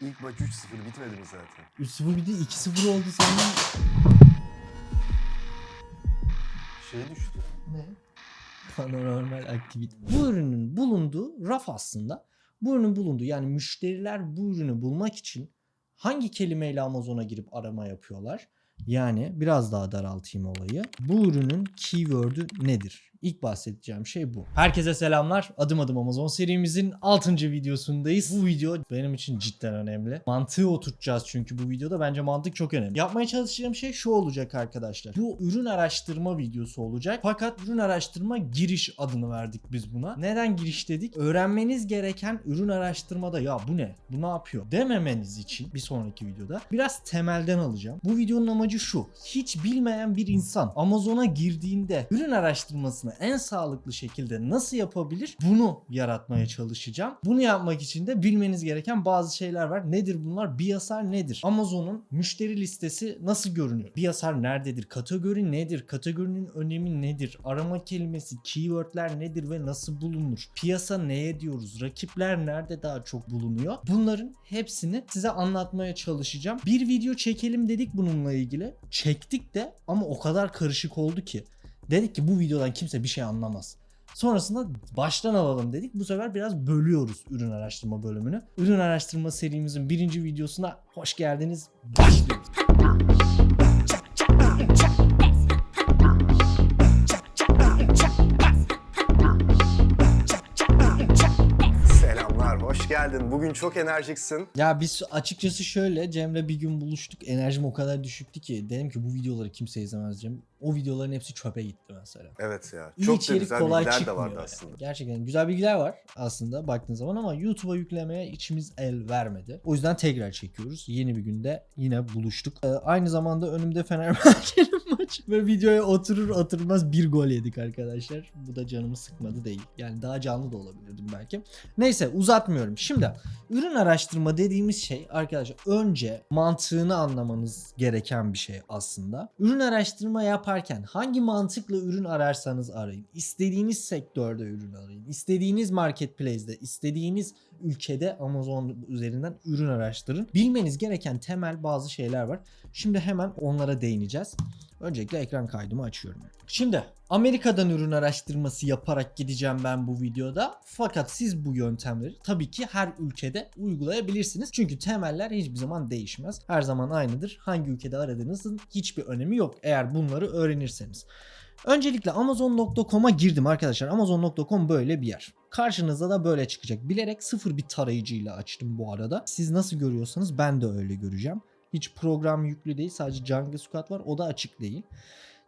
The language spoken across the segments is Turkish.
İlk maç 3-0 bitmedi mi zaten? 3-0 bitti 2-0 oldu sanırım. Şey düştü. Ne? Paranormal aktivite. Bu ürünün bulunduğu raf aslında. Bu ürünün bulunduğu yani müşteriler bu ürünü bulmak için hangi kelimeyle Amazon'a girip arama yapıyorlar? Yani biraz daha daraltayım olayı. Bu ürünün keyword'ü nedir? İlk bahsedeceğim şey bu. Herkese selamlar. Adım adım Amazon serimizin 6. videosundayız. Bu video benim için cidden önemli. Mantığı oturtacağız çünkü bu videoda. Bence mantık çok önemli. Yapmaya çalışacağım şey şu olacak arkadaşlar. Bu ürün araştırma videosu olacak. Fakat ürün araştırma giriş adını verdik biz buna. Neden giriş dedik? Öğrenmeniz gereken ürün araştırmada ya bu ne? Bu ne yapıyor? Dememeniz için bir sonraki videoda biraz temelden alacağım. Bu videonun amacı şu. Hiç bilmeyen bir insan Amazon'a girdiğinde ürün araştırmasını en sağlıklı şekilde nasıl yapabilir? Bunu yaratmaya çalışacağım. Bunu yapmak için de bilmeniz gereken bazı şeyler var. Nedir bunlar? Biyasar nedir? Amazon'un müşteri listesi nasıl görünüyor? Biyasar nerededir? Kategori nedir? Kategorinin önemi nedir? Arama kelimesi, keywordler nedir ve nasıl bulunur? Piyasa neye diyoruz? Rakipler nerede daha çok bulunuyor? Bunların hepsini size anlatmaya çalışacağım. Bir video çekelim dedik bununla ilgili. Çektik de ama o kadar karışık oldu ki. Dedik ki bu videodan kimse bir şey anlamaz. Sonrasında baştan alalım dedik. Bu sefer biraz bölüyoruz ürün araştırma bölümünü. Ürün araştırma serimizin birinci videosuna hoş geldiniz. Başlıyoruz. Geldin. Bugün çok enerjiksin. Ya biz açıkçası şöyle Cem'le bir gün buluştuk. Enerjim o kadar düşüktü ki dedim ki bu videoları kimse izlemez Cem. O videoların hepsi çöpe gitti mesela. Evet ya. İyi çok da içerik güzel kolay bilgiler de vardı yani. aslında. Gerçekten güzel bilgiler var aslında baktığın zaman ama YouTube'a yüklemeye içimiz el vermedi. O yüzden tekrar çekiyoruz. Yeni bir günde yine buluştuk. Ee, aynı zamanda önümde Fenerbahçe'nin maçı ve videoya oturur oturmaz bir gol yedik arkadaşlar. Bu da canımı sıkmadı değil. Yani daha canlı da olabilirdim belki. Neyse uzatmıyorum. Şimdi ürün araştırma dediğimiz şey arkadaşlar önce mantığını anlamanız gereken bir şey aslında. Ürün araştırma yaparken hangi mantıkla ürün ararsanız arayın. İstediğiniz sektörde ürün arayın. İstediğiniz marketplace'de, istediğiniz ülkede Amazon üzerinden ürün araştırın. Bilmeniz gereken temel bazı şeyler var. Şimdi hemen onlara değineceğiz. Öncelikle ekran kaydımı açıyorum. Şimdi Amerika'dan ürün araştırması yaparak gideceğim ben bu videoda. Fakat siz bu yöntemleri tabii ki her ülkede uygulayabilirsiniz. Çünkü temeller hiçbir zaman değişmez. Her zaman aynıdır. Hangi ülkede aradığınızın hiçbir önemi yok eğer bunları öğrenirseniz. Öncelikle Amazon.com'a girdim arkadaşlar. Amazon.com böyle bir yer. Karşınıza da böyle çıkacak. Bilerek sıfır bir tarayıcıyla açtım bu arada. Siz nasıl görüyorsanız ben de öyle göreceğim. Hiç program yüklü değil. Sadece Django Squad var. O da açık değil.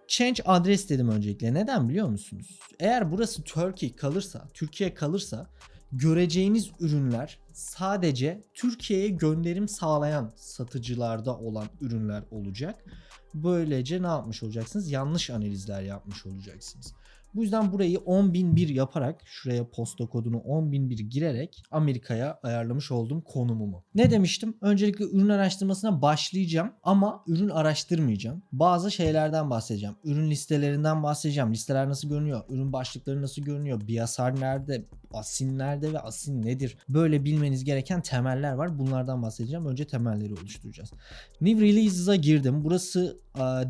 Change adres dedim öncelikle. Neden biliyor musunuz? Eğer burası Turkey kalırsa, Türkiye kalırsa göreceğiniz ürünler sadece Türkiye'ye gönderim sağlayan satıcılarda olan ürünler olacak. Böylece ne yapmış olacaksınız? Yanlış analizler yapmış olacaksınız. Bu yüzden burayı 10.001 yaparak şuraya posta kodunu 10.001 girerek Amerika'ya ayarlamış olduğum konumumu. Ne demiştim? Öncelikle ürün araştırmasına başlayacağım ama ürün araştırmayacağım. Bazı şeylerden bahsedeceğim. Ürün listelerinden bahsedeceğim. Listeler nasıl görünüyor? Ürün başlıkları nasıl görünüyor? Biyasar nerede? Asin nerede ve asin nedir? Böyle bilmeniz gereken temeller var. Bunlardan bahsedeceğim. Önce temelleri oluşturacağız. New Releases'a girdim. Burası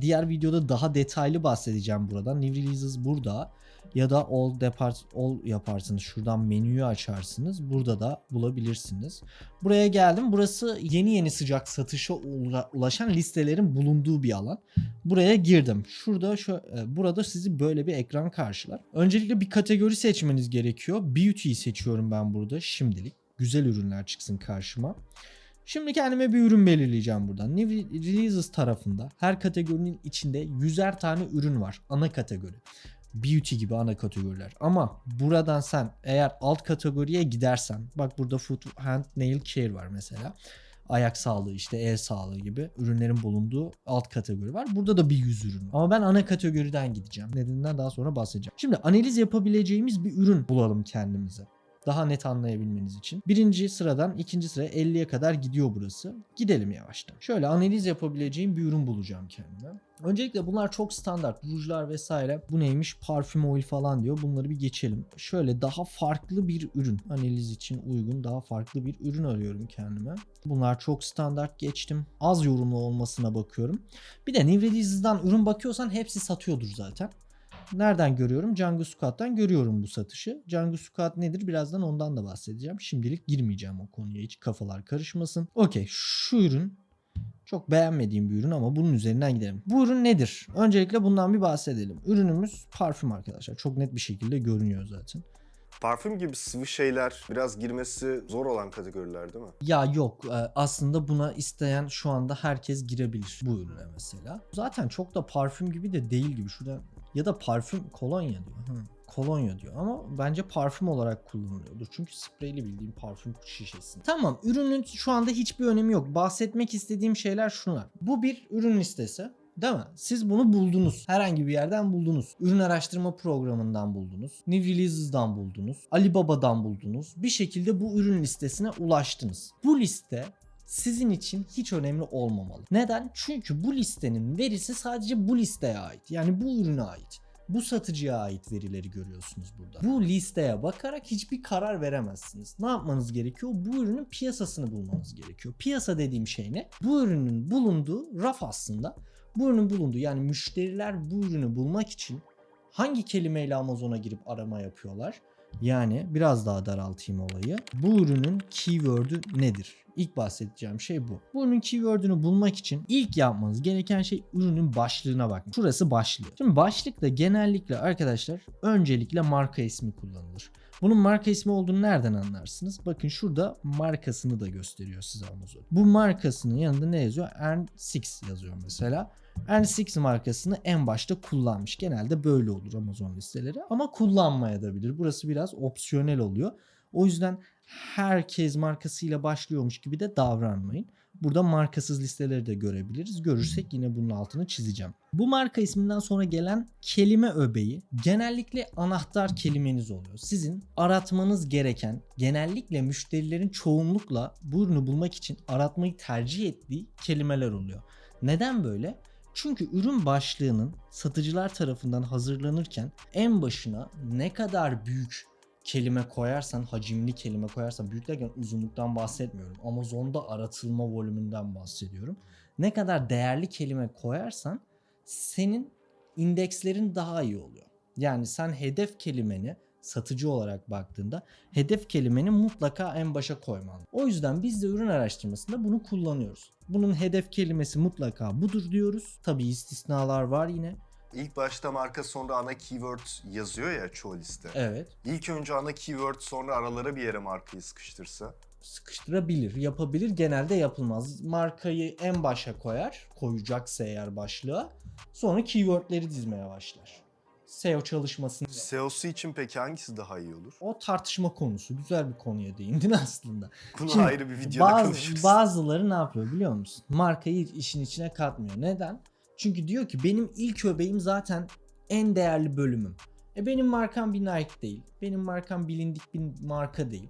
diğer videoda daha detaylı bahsedeceğim buradan. New Releases burada ya da all depart all yaparsınız. Şuradan menüyü açarsınız. Burada da bulabilirsiniz. Buraya geldim. Burası yeni yeni sıcak satışa ula- ulaşan listelerin bulunduğu bir alan. Buraya girdim. Şurada şu e, burada sizi böyle bir ekran karşılar. Öncelikle bir kategori seçmeniz gerekiyor. Beauty'yi seçiyorum ben burada şimdilik. Güzel ürünler çıksın karşıma. Şimdi kendime bir ürün belirleyeceğim buradan. New Releases tarafında her kategorinin içinde yüzer tane ürün var. Ana kategori. Beauty gibi ana kategoriler. Ama buradan sen eğer alt kategoriye gidersen bak burada foot, hand, nail care var mesela. Ayak sağlığı işte el sağlığı gibi ürünlerin bulunduğu alt kategori var. Burada da bir yüz ürün. Ama ben ana kategoriden gideceğim. Nedeninden daha sonra bahsedeceğim. Şimdi analiz yapabileceğimiz bir ürün bulalım kendimize. Daha net anlayabilmeniz için. Birinci sıradan ikinci sıraya 50'ye kadar gidiyor burası. Gidelim yavaştan. Şöyle analiz yapabileceğim bir ürün bulacağım kendime. Öncelikle bunlar çok standart. Rujlar vesaire. Bu neymiş? Parfüm oil falan diyor. Bunları bir geçelim. Şöyle daha farklı bir ürün. Analiz için uygun daha farklı bir ürün arıyorum kendime. Bunlar çok standart geçtim. Az yorumlu olmasına bakıyorum. Bir de Releases'dan ürün bakıyorsan hepsi satıyordur zaten. Nereden görüyorum? Django Squat'tan görüyorum bu satışı. Django Squat nedir? Birazdan ondan da bahsedeceğim. Şimdilik girmeyeceğim o konuya. Hiç kafalar karışmasın. Okey şu ürün çok beğenmediğim bir ürün ama bunun üzerinden gidelim. Bu ürün nedir? Öncelikle bundan bir bahsedelim. Ürünümüz parfüm arkadaşlar. Çok net bir şekilde görünüyor zaten. Parfüm gibi sıvı şeyler biraz girmesi zor olan kategoriler değil mi? Ya yok e, aslında buna isteyen şu anda herkes girebilir bu ürüne mesela. Zaten çok da parfüm gibi de değil gibi. Şurada ya da parfüm kolonya diyor. Hı. Kolonya diyor ama bence parfüm olarak kullanılıyordur. Çünkü spreyli bildiğim parfüm şişesi. Tamam ürünün şu anda hiçbir önemi yok. Bahsetmek istediğim şeyler şunlar. Bu bir ürün listesi. Değil mi? Siz bunu buldunuz. Herhangi bir yerden buldunuz. Ürün araştırma programından buldunuz. New Releases'dan buldunuz. Alibaba'dan buldunuz. Bir şekilde bu ürün listesine ulaştınız. Bu liste sizin için hiç önemli olmamalı. Neden? Çünkü bu listenin verisi sadece bu listeye ait. Yani bu ürüne ait. Bu satıcıya ait verileri görüyorsunuz burada. Bu listeye bakarak hiçbir karar veremezsiniz. Ne yapmanız gerekiyor? Bu ürünün piyasasını bulmanız gerekiyor. Piyasa dediğim şey ne? Bu ürünün bulunduğu raf aslında. Bu ürünün bulunduğu yani müşteriler bu ürünü bulmak için hangi kelimeyle Amazon'a girip arama yapıyorlar? Yani biraz daha daraltayım olayı. Bu ürünün keyword'ü nedir? İlk bahsedeceğim şey bu. Bu ürünün keyword'ünü bulmak için ilk yapmanız gereken şey ürünün başlığına bakmak. Şurası başlığı. Şimdi başlıkta genellikle arkadaşlar öncelikle marka ismi kullanılır. Bunun marka ismi olduğunu nereden anlarsınız? Bakın şurada markasını da gösteriyor size Amazon. Bu markasının yanında ne yazıyor? Earn6 yazıyor mesela. Earn6 markasını en başta kullanmış. Genelde böyle olur Amazon listeleri ama kullanmaya da bilir. Burası biraz opsiyonel oluyor. O yüzden herkes markasıyla başlıyormuş gibi de davranmayın. Burada markasız listeleri de görebiliriz. Görürsek yine bunun altını çizeceğim. Bu marka isminden sonra gelen kelime öbeği genellikle anahtar kelimeniz oluyor. Sizin aratmanız gereken genellikle müşterilerin çoğunlukla bu ürünü bulmak için aratmayı tercih ettiği kelimeler oluyor. Neden böyle? Çünkü ürün başlığının satıcılar tarafından hazırlanırken en başına ne kadar büyük kelime koyarsan, hacimli kelime koyarsan, büyük derken uzunluktan bahsetmiyorum. Amazon'da aratılma volümünden bahsediyorum. Ne kadar değerli kelime koyarsan senin indekslerin daha iyi oluyor. Yani sen hedef kelimeni satıcı olarak baktığında hedef kelimeni mutlaka en başa koyman. O yüzden biz de ürün araştırmasında bunu kullanıyoruz. Bunun hedef kelimesi mutlaka budur diyoruz. Tabi istisnalar var yine. İlk başta marka sonra ana keyword yazıyor ya çoğu liste. Evet. İlk önce ana keyword sonra aralara bir yere markayı sıkıştırsa. sıkıştırabilir, yapabilir. Genelde yapılmaz. Markayı en başa koyar, koyacaksa eğer başlığa. Sonra keywordleri dizmeye başlar. SEO çalışmasını SEO'su için peki hangisi daha iyi olur? o tartışma konusu. Güzel bir konuya değindin aslında. Bunu Şimdi ayrı bir videoda Bazı, konuşuruz. bazıları ne yapıyor biliyor musun? Markayı işin içine katmıyor. Neden? Çünkü diyor ki benim ilk öbeğim zaten en değerli bölümüm. E benim markam bir Nike değil. Benim markam bilindik bir marka değil.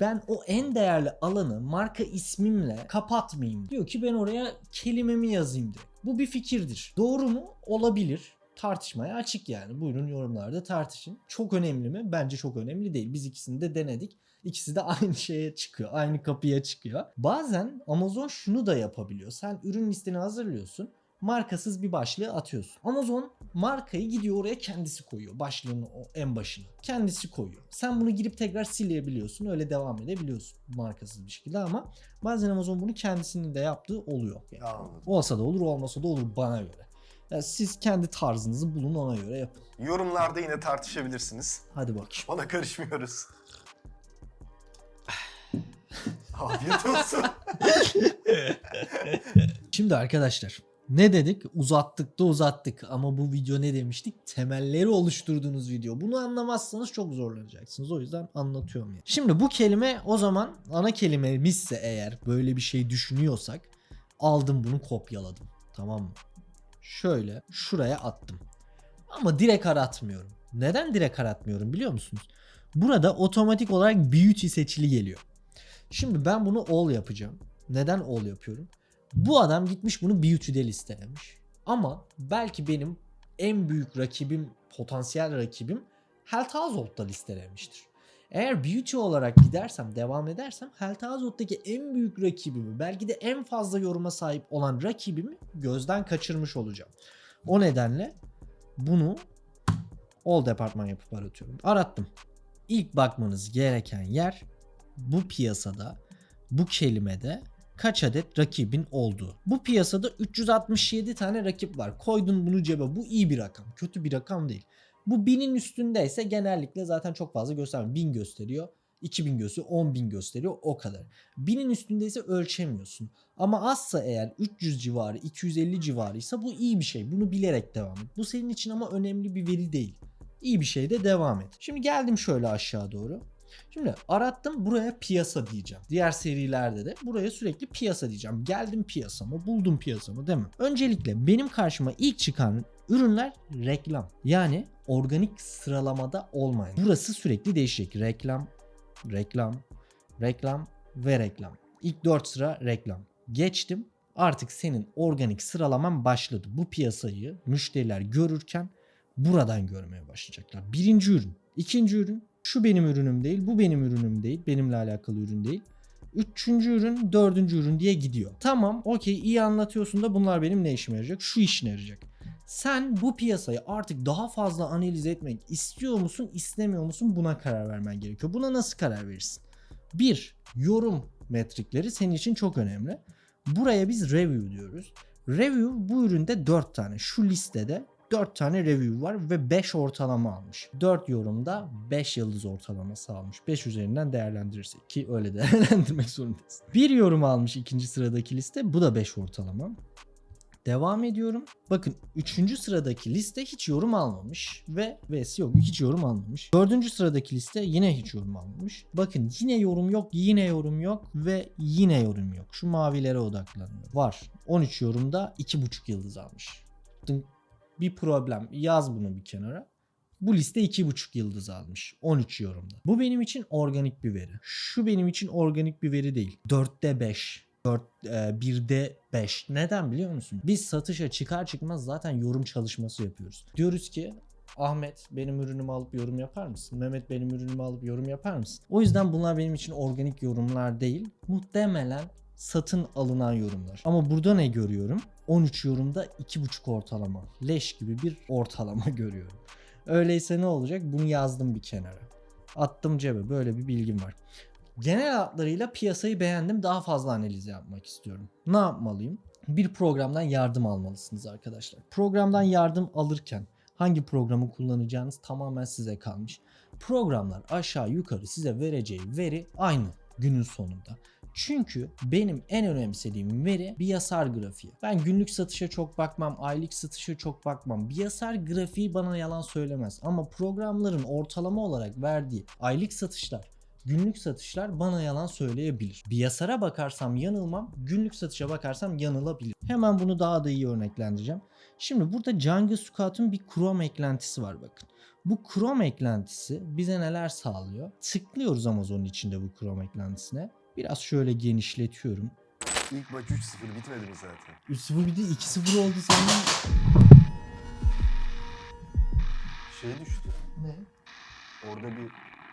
Ben o en değerli alanı marka ismimle kapatmayayım. Diyor ki ben oraya kelimemi yazayım direkt. Bu bir fikirdir. Doğru mu? Olabilir. Tartışmaya açık yani. Buyurun yorumlarda tartışın. Çok önemli mi? Bence çok önemli değil. Biz ikisini de denedik. İkisi de aynı şeye çıkıyor. Aynı kapıya çıkıyor. Bazen Amazon şunu da yapabiliyor. Sen ürün listeni hazırlıyorsun. Markasız bir başlığı atıyorsun. Amazon markayı gidiyor oraya kendisi koyuyor. Başlığın en başına. Kendisi koyuyor. Sen bunu girip tekrar silebiliyorsun. Öyle devam edebiliyorsun markasız bir şekilde ama bazen Amazon bunu kendisinin de yaptığı oluyor. Yani. Olsa da olur olmasa da olur bana göre. Yani siz kendi tarzınızı bulun ona göre yapın. Yorumlarda yine tartışabilirsiniz. Hadi bakayım. Ona karışmıyoruz. Afiyet olsun. Şimdi arkadaşlar ne dedik? Uzattık da uzattık ama bu video ne demiştik? Temelleri oluşturduğunuz video. Bunu anlamazsanız çok zorlanacaksınız. O yüzden anlatıyorum ya. Şimdi bu kelime o zaman ana kelimemizse eğer böyle bir şey düşünüyorsak aldım bunu kopyaladım. Tamam mı? Şöyle şuraya attım. Ama direkt aratmıyorum. Neden direkt aratmıyorum biliyor musunuz? Burada otomatik olarak beauty seçili geliyor. Şimdi ben bunu all yapacağım. Neden all yapıyorum? Bu adam gitmiş bunu beauty'de listelemiş. Ama belki benim en büyük rakibim, potansiyel rakibim Heltazolt'ta listelemiştir. Eğer beauty olarak gidersem, devam edersem Heltazolt'taki en büyük rakibimi, belki de en fazla yoruma sahip olan rakibimi gözden kaçırmış olacağım. O nedenle bunu all departman yapıp aratıyorum. Arattım. İlk bakmanız gereken yer bu piyasada, bu kelimede kaç adet rakibin olduğu. Bu piyasada 367 tane rakip var. Koydun bunu cebe. Bu iyi bir rakam. Kötü bir rakam değil. Bu binin üstündeyse genellikle zaten çok fazla göstermiyor. 1000 gösteriyor. 2000 gösteriyor, 10.000 gösteriyor o kadar. Binin üstündeyse ölçemiyorsun. Ama azsa eğer 300 civarı, 250 civarıysa bu iyi bir şey. Bunu bilerek devam et. Bu senin için ama önemli bir veri değil. İyi bir şey de devam et. Şimdi geldim şöyle aşağı doğru. Şimdi arattım buraya piyasa diyeceğim. Diğer serilerde de buraya sürekli piyasa diyeceğim. Geldim piyasamı, buldum piyasamı değil mi? Öncelikle benim karşıma ilk çıkan ürünler reklam. Yani organik sıralamada olmayan. Burası sürekli değişecek. Reklam, reklam, reklam ve reklam. İlk 4 sıra reklam. Geçtim. Artık senin organik sıralaman başladı. Bu piyasayı müşteriler görürken buradan görmeye başlayacaklar. Birinci ürün. ikinci ürün. Şu benim ürünüm değil, bu benim ürünüm değil, benimle alakalı ürün değil. Üçüncü ürün, dördüncü ürün diye gidiyor. Tamam, okey iyi anlatıyorsun da bunlar benim ne işime yarayacak? Şu işine yarayacak. Sen bu piyasayı artık daha fazla analiz etmek istiyor musun, istemiyor musun? Buna karar vermen gerekiyor. Buna nasıl karar verirsin? Bir, yorum metrikleri senin için çok önemli. Buraya biz review diyoruz. Review bu üründe 4 tane. Şu listede 4 tane review var ve 5 ortalama almış. 4 yorumda 5 yıldız ortalaması almış. 5 üzerinden değerlendirirsek ki öyle değerlendirmek zorundayız. Bir yorum almış ikinci sıradaki liste. Bu da 5 ortalama. Devam ediyorum. Bakın 3. sıradaki liste hiç yorum almamış ve vs yok hiç yorum almamış. 4. sıradaki liste yine hiç yorum almamış. Bakın yine yorum yok, yine yorum yok ve yine yorum yok. Şu mavilere odaklanıyor. Var. 13 yorumda 2,5 yıldız almış. Bir problem. Yaz bunu bir kenara. Bu liste 2,5 yıldız almış 13 yorumda. Bu benim için organik bir veri. Şu benim için organik bir veri değil. 4'te 5. 4, e, 1'de 5. Neden biliyor musun? Biz satışa çıkar çıkmaz zaten yorum çalışması yapıyoruz. Diyoruz ki Ahmet benim ürünümü alıp yorum yapar mısın? Mehmet benim ürünümü alıp yorum yapar mısın? O yüzden bunlar benim için organik yorumlar değil. Muhtemelen satın alınan yorumlar. Ama burada ne görüyorum? 13 yorumda 2,5 ortalama. Leş gibi bir ortalama görüyorum. Öyleyse ne olacak? Bunu yazdım bir kenara. Attım cebe. Böyle bir bilgim var. Genel hatlarıyla piyasayı beğendim. Daha fazla analiz yapmak istiyorum. Ne yapmalıyım? Bir programdan yardım almalısınız arkadaşlar. Programdan yardım alırken hangi programı kullanacağınız tamamen size kalmış. Programlar aşağı yukarı size vereceği veri aynı günün sonunda. Çünkü benim en önemsediğim veri Biyasar grafiği. Ben günlük satışa çok bakmam, aylık satışa çok bakmam. Biyasar grafiği bana yalan söylemez. Ama programların ortalama olarak verdiği aylık satışlar, günlük satışlar bana yalan söyleyebilir. Biyasara bakarsam yanılmam, günlük satışa bakarsam yanılabilir. Hemen bunu daha da iyi örneklendireceğim. Şimdi burada Django Scout'un bir Chrome eklentisi var bakın. Bu Chrome eklentisi bize neler sağlıyor? Tıklıyoruz Amazon'un içinde bu Chrome eklentisine. Biraz şöyle genişletiyorum. İlk maç 3-0 bitmedi mi zaten? 3-0 bir de 2-0 oldu sanırım. Şey düştü. Ne? Orada bir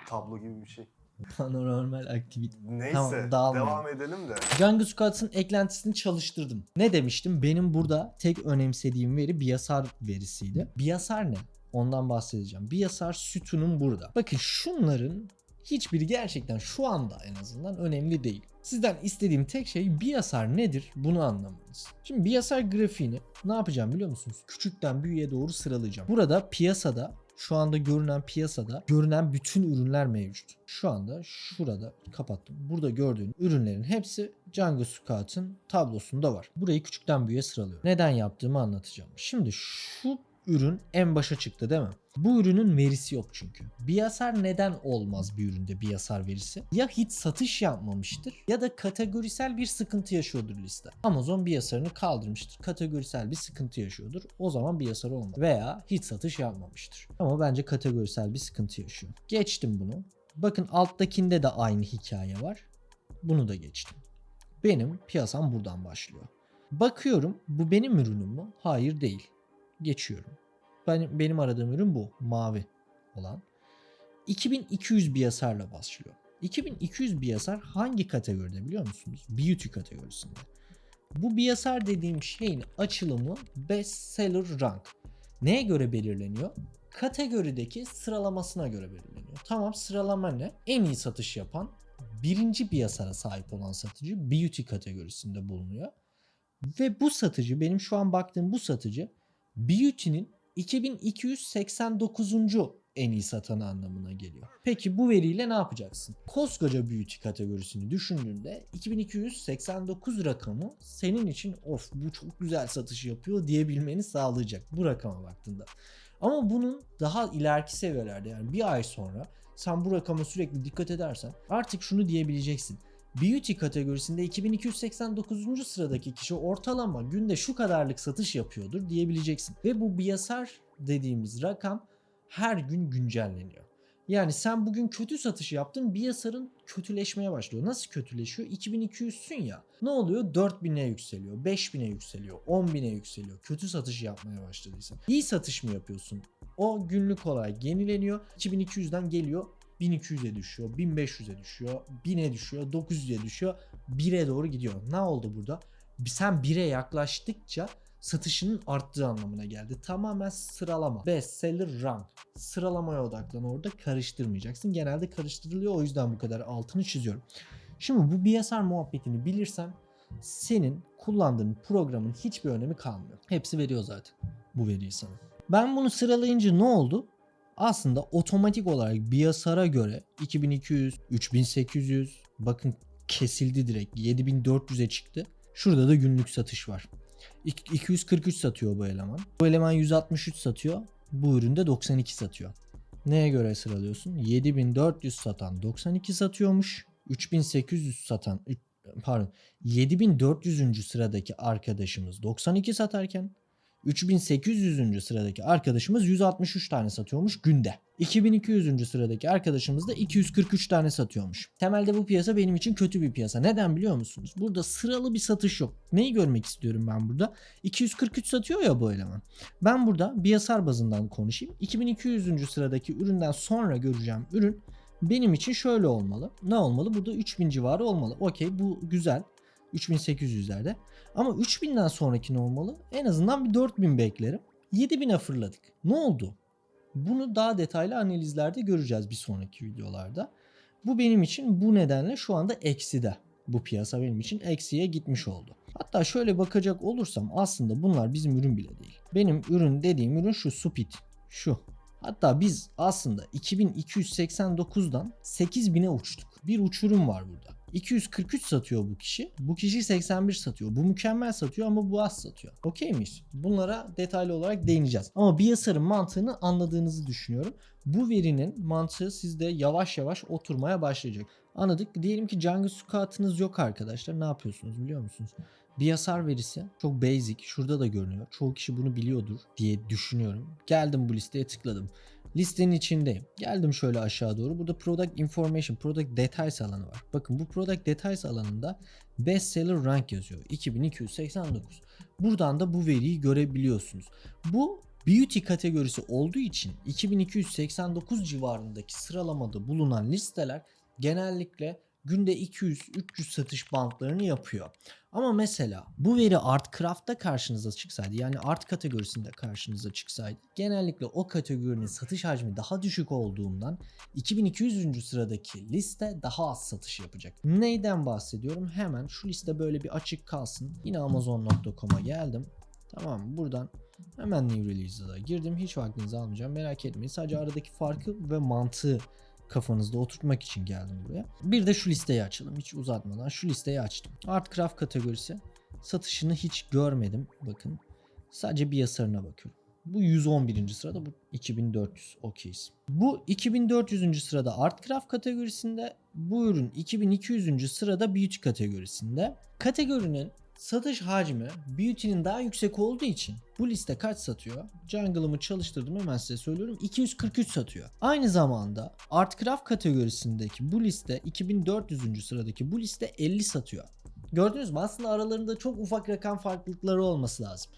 tablo gibi bir şey. Paranormal aktivite. Neyse Tamam, devam edelim de. Django Squads'ın eklentisini çalıştırdım. Ne demiştim? Benim burada tek önemsediğim veri Biyasar verisiydi. Biyasar ne? Ondan bahsedeceğim. Biyasar sütunun burada. Bakın şunların hiçbiri gerçekten şu anda en azından önemli değil. Sizden istediğim tek şey Biyasar nedir bunu anlamanız. Şimdi Biyasar grafiğini ne yapacağım biliyor musunuz? Küçükten büyüğe doğru sıralayacağım. Burada piyasada şu anda görünen piyasada görünen bütün ürünler mevcut. Şu anda şurada kapattım. Burada gördüğün ürünlerin hepsi Django Scout'ın tablosunda var. Burayı küçükten büyüğe sıralıyorum. Neden yaptığımı anlatacağım. Şimdi şu ürün en başa çıktı değil mi? Bu ürünün verisi yok çünkü. Biyasar neden olmaz bir üründe biyasar verisi? Ya hiç satış yapmamıştır ya da kategorisel bir sıkıntı yaşıyordur liste. Amazon biyasarını kaldırmıştır. Kategorisel bir sıkıntı yaşıyordur. O zaman biyasar olmaz. Veya hiç satış yapmamıştır. Ama bence kategorisel bir sıkıntı yaşıyor. Geçtim bunu. Bakın alttakinde de aynı hikaye var. Bunu da geçtim. Benim piyasam buradan başlıyor. Bakıyorum bu benim ürünüm mü? Hayır değil. Geçiyorum. Ben, benim aradığım ürün bu. Mavi olan. 2200 biyasarla başlıyor. 2200 biyasar hangi kategoride biliyor musunuz? Beauty kategorisinde. Bu biyasar dediğim şeyin açılımı bestseller rank. Neye göre belirleniyor? Kategorideki sıralamasına göre belirleniyor. Tamam sıralama ne? En iyi satış yapan birinci biyasara sahip olan satıcı beauty kategorisinde bulunuyor. Ve bu satıcı benim şu an baktığım bu satıcı Beauty'nin 2289. en iyi satanı anlamına geliyor. Peki bu veriyle ne yapacaksın? Koskoca Beauty kategorisini düşündüğünde 2289 rakamı senin için of bu çok güzel satış yapıyor diyebilmeni sağlayacak bu rakama baktığında. Ama bunun daha ileriki seviyelerde yani bir ay sonra sen bu rakama sürekli dikkat edersen artık şunu diyebileceksin. Beauty kategorisinde 2289. sıradaki kişi ortalama günde şu kadarlık satış yapıyordur diyebileceksin. Ve bu biyasar dediğimiz rakam her gün güncelleniyor. Yani sen bugün kötü satış yaptın biyasarın kötüleşmeye başlıyor. Nasıl kötüleşiyor? 2200'sün ya. Ne oluyor? 4000'e yükseliyor, 5000'e yükseliyor, 10.000'e yükseliyor. Kötü satış yapmaya başladıysan. İyi satış mı yapıyorsun? O günlük olarak yenileniyor. 2200'den geliyor 1200'e düşüyor, 1500'e düşüyor, 1000'e düşüyor, 900'e düşüyor, 1'e doğru gidiyor. Ne oldu burada? Sen 1'e yaklaştıkça satışının arttığı anlamına geldi. Tamamen sıralama. Bestseller rank. Sıralamaya odaklan orada karıştırmayacaksın. Genelde karıştırılıyor o yüzden bu kadar altını çiziyorum. Şimdi bu BSR muhabbetini bilirsen senin kullandığın programın hiçbir önemi kalmıyor. Hepsi veriyor zaten bu veriyi sana. Ben bunu sıralayınca ne oldu? Aslında otomatik olarak BIASAR'a göre 2200, 3800 bakın kesildi direkt 7400'e çıktı. Şurada da günlük satış var. İk- 243 satıyor bu eleman. Bu eleman 163 satıyor. Bu üründe 92 satıyor. Neye göre sıralıyorsun? 7400 satan 92 satıyormuş. 3800 satan pardon 7400. sıradaki arkadaşımız 92 satarken 3800. sıradaki arkadaşımız 163 tane satıyormuş günde. 2200. sıradaki arkadaşımız da 243 tane satıyormuş. Temelde bu piyasa benim için kötü bir piyasa. Neden biliyor musunuz? Burada sıralı bir satış yok. Neyi görmek istiyorum ben burada? 243 satıyor ya bu eleman. Ben burada biyasar bazından konuşayım. 2200. sıradaki üründen sonra göreceğim ürün benim için şöyle olmalı. Ne olmalı? Burada 3000 civarı olmalı. Okey bu güzel. 3800'lerde. Ama 3000'den sonraki ne olmalı? En azından bir 4000 beklerim. 7000'e fırladık. Ne oldu? Bunu daha detaylı analizlerde göreceğiz bir sonraki videolarda. Bu benim için bu nedenle şu anda ekside. Bu piyasa benim için eksiye gitmiş oldu. Hatta şöyle bakacak olursam aslında bunlar bizim ürün bile değil. Benim ürün dediğim ürün şu Supit. Şu. Hatta biz aslında 2289'dan 8000'e uçtuk. Bir uçurum var burada. 243 satıyor bu kişi. Bu kişi 81 satıyor. Bu mükemmel satıyor ama bu az satıyor. Okey miyiz? Bunlara detaylı olarak değineceğiz. Ama BIASAR'ın mantığını anladığınızı düşünüyorum. Bu verinin mantığı sizde yavaş yavaş oturmaya başlayacak. Anladık. Diyelim ki Django Scout'ınız yok arkadaşlar. Ne yapıyorsunuz biliyor musunuz? BIASAR verisi çok basic. Şurada da görünüyor. Çoğu kişi bunu biliyordur diye düşünüyorum. Geldim bu listeye tıkladım. Listenin içindeyim. Geldim şöyle aşağı doğru. Burada Product Information, Product Details alanı var. Bakın bu Product Details alanında Bestseller Rank yazıyor. 2289. Buradan da bu veriyi görebiliyorsunuz. Bu Beauty kategorisi olduğu için 2289 civarındaki sıralamada bulunan listeler genellikle günde 200-300 satış bantlarını yapıyor. Ama mesela bu veri Artcraft'ta karşınıza çıksaydı yani art kategorisinde karşınıza çıksaydı genellikle o kategorinin satış hacmi daha düşük olduğundan 2200. sıradaki liste daha az satış yapacak. Neyden bahsediyorum? Hemen şu liste böyle bir açık kalsın. Yine amazon.com'a geldim. Tamam? Buradan hemen New Release'a girdim. Hiç vaktinizi almayacağım. Merak etmeyin. Sadece aradaki farkı ve mantığı kafanızda oturtmak için geldim buraya. Bir de şu listeyi açalım. Hiç uzatmadan şu listeyi açtım. Artcraft kategorisi. Satışını hiç görmedim. Bakın. Sadece bir yasarına bakıyorum. Bu 111. sırada bu 2400 okeyiz. Bu 2400. sırada Artcraft kategorisinde bu ürün 2200. sırada Beauty kategorisinde. Kategorinin satış hacmi Beauty'nin daha yüksek olduğu için bu liste kaç satıyor? Jungle'ımı çalıştırdım hemen size söylüyorum. 243 satıyor. Aynı zamanda Artcraft kategorisindeki bu liste 2400. sıradaki bu liste 50 satıyor. Gördünüz mü? Aslında aralarında çok ufak rakam farklılıkları olması lazım.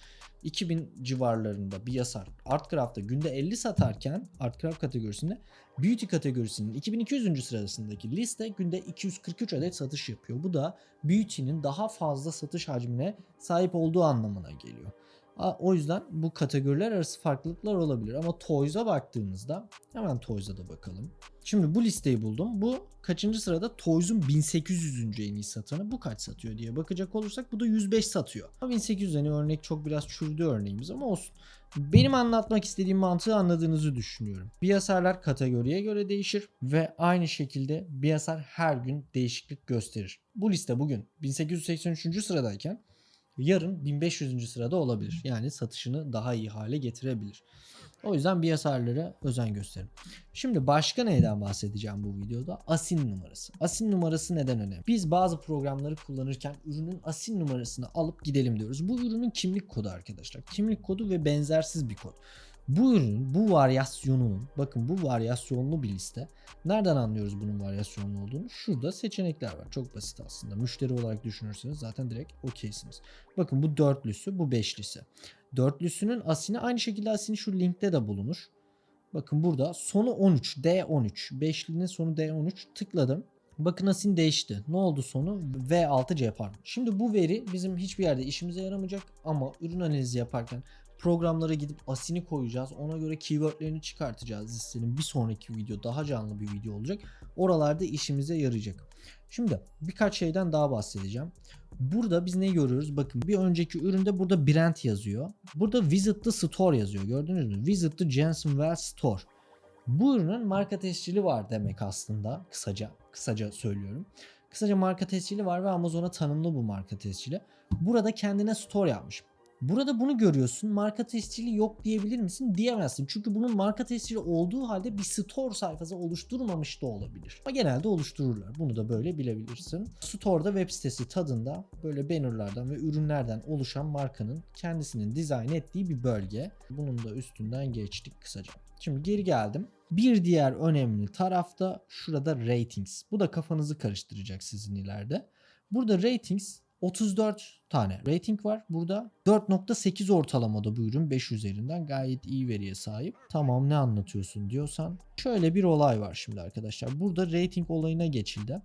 2000 civarlarında bir yazar Artcraft'ta günde 50 satarken Artcraft kategorisinde Beauty kategorisinin 2200. sırasındaki liste günde 243 adet satış yapıyor. Bu da Beauty'nin daha fazla satış hacmine sahip olduğu anlamına geliyor. O yüzden bu kategoriler arası farklılıklar olabilir ama Toys'a baktığımızda hemen Toys'a da bakalım. Şimdi bu listeyi buldum. Bu kaçıncı sırada? Toys'un 1800. en iyi satanı. Bu kaç satıyor diye bakacak olursak bu da 105 satıyor. Ama 1800 hani örnek çok biraz çürüdü örneğimiz ama olsun. Benim anlatmak istediğim mantığı anladığınızı düşünüyorum. Biyasarlar kategoriye göre değişir ve aynı şekilde biyasar her gün değişiklik gösterir. Bu liste bugün 1883. sıradayken yarın 1500. sırada olabilir. Yani satışını daha iyi hale getirebilir. O yüzden biyasarlara özen gösterin. Şimdi başka neyden bahsedeceğim bu videoda? Asin numarası. Asin numarası neden önemli? Biz bazı programları kullanırken ürünün asin numarasını alıp gidelim diyoruz. Bu ürünün kimlik kodu arkadaşlar. Kimlik kodu ve benzersiz bir kod. Bu ürünün bu varyasyonunun bakın bu varyasyonlu bir liste. Nereden anlıyoruz bunun varyasyonlu olduğunu? Şurada seçenekler var. Çok basit aslında. Müşteri olarak düşünürseniz zaten direkt okeysiniz. Bakın bu dörtlüsü, bu beşlisi. Dörtlüsünün asini aynı şekilde asini şu linkte de bulunur. Bakın burada sonu 13, D13. Beşlinin sonu D13 tıkladım. Bakın asin değişti. Ne oldu sonu? V6C pardon. Şimdi bu veri bizim hiçbir yerde işimize yaramayacak ama ürün analizi yaparken programlara gidip asini koyacağız. Ona göre keywordlerini çıkartacağız listenin. Bir sonraki video daha canlı bir video olacak. Oralarda işimize yarayacak. Şimdi birkaç şeyden daha bahsedeceğim. Burada biz ne görüyoruz? Bakın bir önceki üründe burada brand yazıyor. Burada visit the store yazıyor. Gördünüz mü? Visit the Jensenwell store. Bu ürünün marka tescili var demek aslında. Kısaca, kısaca söylüyorum. Kısaca marka tescili var ve Amazon'a tanımlı bu marka tescili. Burada kendine store yapmış. Burada bunu görüyorsun. Marka tescili yok diyebilir misin? Diyemezsin. Çünkü bunun marka tescili olduğu halde bir store sayfası oluşturmamış da olabilir. Ama genelde oluştururlar. Bunu da böyle bilebilirsin. Store'da web sitesi tadında böyle bannerlardan ve ürünlerden oluşan markanın kendisinin dizayn ettiği bir bölge. Bunun da üstünden geçtik kısaca. Şimdi geri geldim. Bir diğer önemli tarafta şurada ratings. Bu da kafanızı karıştıracak sizin ileride. Burada ratings 34 tane rating var burada. 4.8 ortalamada bu ürün 5 üzerinden gayet iyi veriye sahip. Tamam ne anlatıyorsun diyorsan. Şöyle bir olay var şimdi arkadaşlar. Burada rating olayına geçildi.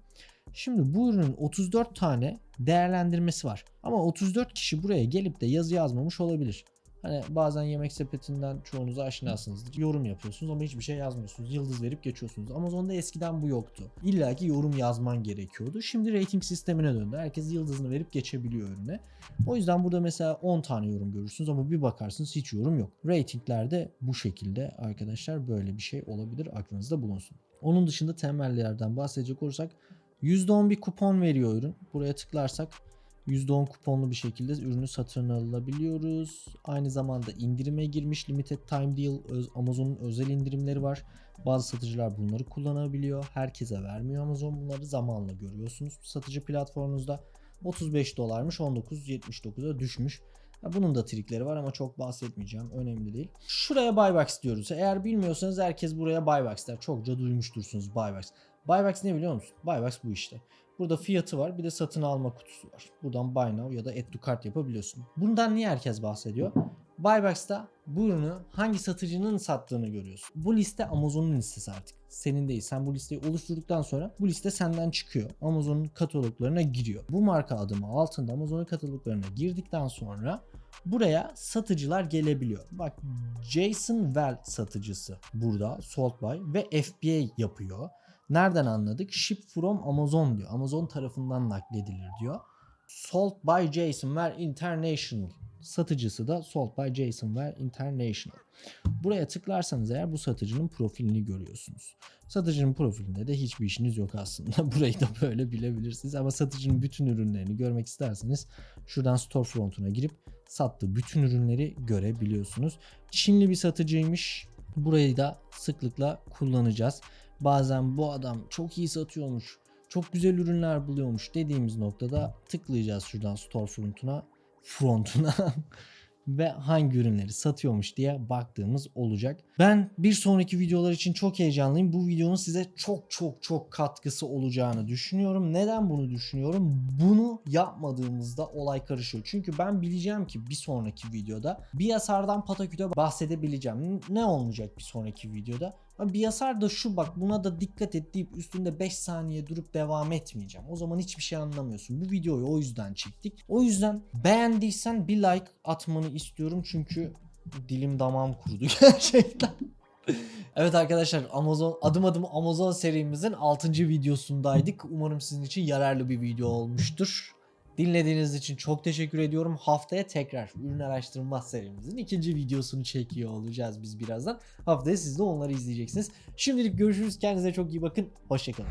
Şimdi bu ürünün 34 tane değerlendirmesi var. Ama 34 kişi buraya gelip de yazı yazmamış olabilir. Hani bazen yemek sepetinden çoğunuz aşinasınızdır. Yorum yapıyorsunuz ama hiçbir şey yazmıyorsunuz. Yıldız verip geçiyorsunuz. Amazon'da eskiden bu yoktu. İlla ki yorum yazman gerekiyordu. Şimdi rating sistemine döndü. Herkes yıldızını verip geçebiliyor ürüne. O yüzden burada mesela 10 tane yorum görürsünüz ama bir bakarsınız hiç yorum yok. Ratinglerde bu şekilde arkadaşlar böyle bir şey olabilir. Aklınızda bulunsun. Onun dışında temellerden bahsedecek olursak %10 bir kupon veriyor ürün. Buraya tıklarsak %10 kuponlu bir şekilde ürünü satın alabiliyoruz. Aynı zamanda indirime girmiş limited time deal Amazon'un özel indirimleri var. Bazı satıcılar bunları kullanabiliyor. Herkese vermiyor Amazon bunları zamanla görüyorsunuz. Satıcı platformunuzda 35 dolarmış 19.79'a düşmüş. Bunun da trikleri var ama çok bahsetmeyeceğim. Önemli değil. Şuraya buybox diyoruz. Eğer bilmiyorsanız herkes buraya buybox der. Çokça duymuştursunuz buybox. Buybox ne biliyor musun? Buybox bu işte. Burada fiyatı var bir de satın alma kutusu var. Buradan buy now ya da add to cart yapabiliyorsun. Bundan niye herkes bahsediyor? Buybox'ta bu ürünü hangi satıcının sattığını görüyorsun. Bu liste Amazon'un listesi artık. Senin değil. Sen bu listeyi oluşturduktan sonra bu liste senden çıkıyor. Amazon'un kataloglarına giriyor. Bu marka adımı altında Amazon'un kataloglarına girdikten sonra buraya satıcılar gelebiliyor. Bak Jason Well satıcısı burada Sold By ve FBA yapıyor. Nereden anladık? Ship from Amazon diyor. Amazon tarafından nakledilir diyor. Sold by Jason Ware International. Satıcısı da Sold by Jason Ware International. Buraya tıklarsanız eğer bu satıcının profilini görüyorsunuz. Satıcının profilinde de hiçbir işiniz yok aslında. Burayı da böyle bilebilirsiniz. Ama satıcının bütün ürünlerini görmek isterseniz şuradan storefront'una girip sattığı bütün ürünleri görebiliyorsunuz. Çinli bir satıcıymış. Burayı da sıklıkla kullanacağız. Bazen bu adam çok iyi satıyormuş, çok güzel ürünler buluyormuş dediğimiz noktada tıklayacağız şuradan storefront'una, frontuna ve hangi ürünleri satıyormuş diye baktığımız olacak. Ben bir sonraki videolar için çok heyecanlıyım. Bu videonun size çok çok çok katkısı olacağını düşünüyorum. Neden bunu düşünüyorum? Bunu yapmadığımızda olay karışıyor. Çünkü ben bileceğim ki bir sonraki videoda Biyasar'dan Pataküt'e bahsedebileceğim. Ne olmayacak bir sonraki videoda? Ha, Biyasar da şu bak buna da dikkat et deyip üstünde 5 saniye durup devam etmeyeceğim. O zaman hiçbir şey anlamıyorsun. Bu videoyu o yüzden çektik. O yüzden beğendiysen bir like atmanı istiyorum çünkü dilim damağım kurudu gerçekten. evet arkadaşlar Amazon adım adım Amazon serimizin 6. videosundaydık. Umarım sizin için yararlı bir video olmuştur. Dinlediğiniz için çok teşekkür ediyorum. Haftaya tekrar ürün araştırma serimizin ikinci videosunu çekiyor olacağız biz birazdan. Haftaya siz de onları izleyeceksiniz. Şimdilik görüşürüz. Kendinize çok iyi bakın. Hoşçakalın.